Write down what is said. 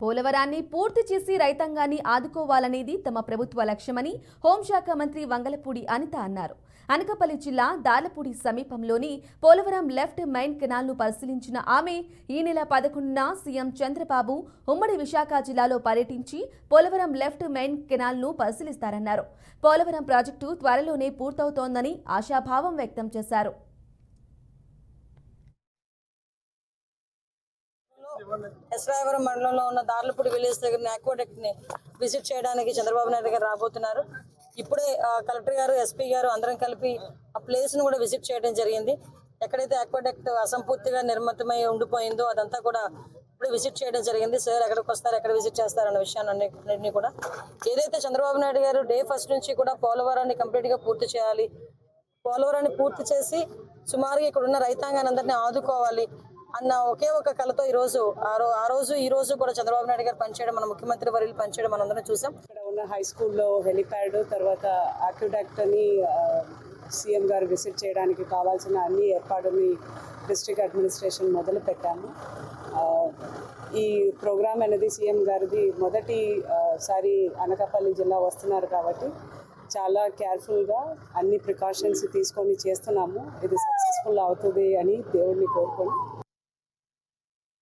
పోలవరాన్ని పూర్తి చేసి రైతాంగాన్ని ఆదుకోవాలనేది తమ ప్రభుత్వ లక్ష్యమని హోంశాఖ మంత్రి వంగలపూడి అనిత అన్నారు. అనకపల్లి జిల్లా దాలపూడి సమీపంలోని పోలవరం లెఫ్ట్ మైన్ కెనాల్ను పరిశీలించిన ఆమె ఈ నెల పదకొండున సీఎం చంద్రబాబు ఉమ్మడి విశాఖ జిల్లాలో పర్యటించి పోలవరం లెఫ్ట్ మైన్ కెనాల్ను పరిశీలిస్తారన్నారు. పోలవరం ప్రాజెక్టు త్వరలోనే పూర్తవుతోందని ఆశాభావం వ్యక్తం చేశారు. ఎస్రాయవరం మండలంలో ఉన్న దార్లపూడి విలేజ్ దగ్గర aqueduct ని విజిట్ చేయడానికి చంద్రబాబు నాయుడు గారు రాబోతున్నారు. ఇప్పుడే ఆ, కలెక్టర్ గారు ఎస్పీ గారు అందరం కలిపి ఆ ప్లేస్ను కూడా విజిట్ చేయడం జరిగింది. ఎక్కడైతే ఆక్వాటెక్ట్ అసంపూర్తిగా నిర్మితమై ఉండిపోయిందో అదంతా కూడా ఇప్పుడు విజిట్ చేయడం జరిగింది. సార్ ఎక్కడికి వస్తారు ఎక్కడ విజిట్ చేస్తారు అన్న విషయాన్ని కూడా. ఏదైతే చంద్రబాబు నాయుడు గారు డే ఫస్ట్ నుంచి కూడా పోలవరాన్ని కంప్లీట్గా పూర్తి చేయాలి పోలవరాన్ని పూర్తి చేసి సుమారుగా ఇక్కడ ఉన్న రైతాంగాన్ని అందరినీ ఆదుకోవాలి అన్న ఒకే ఒక కళతో ఈ రోజు ఆ రోజు ఈ రోజు కూడా చంద్రబాబు నాయుడు గారు పనిచేయడం మన ముఖ్యమంత్రి వర్యులు పనిచేయడం మనందరం చూసాం. ఇక్కడ ఉన్న హై స్కూల్లో హెలిప్యాడ్ తర్వాత ఆక్యుడాక్ట్ అని సీఎం గారు విజిట్ చేయడానికి కావాల్సిన అన్ని ఏర్పాటుని డిస్ట్రిక్ట్ అడ్మినిస్ట్రేషన్ మొదలు పెట్టాము. ఈ ప్రోగ్రామ్ అనేది సీఎం గారిది మొదటి సారి అనకాపల్లి జిల్లా వస్తున్నారు కాబట్టి చాలా కేర్ఫుల్గా అన్ని ప్రికాషన్స్ తీసుకొని చేస్తున్నాము. ఇది సక్సెస్ఫుల్ అవుతుంది అని దేవుడిని కోరుకొని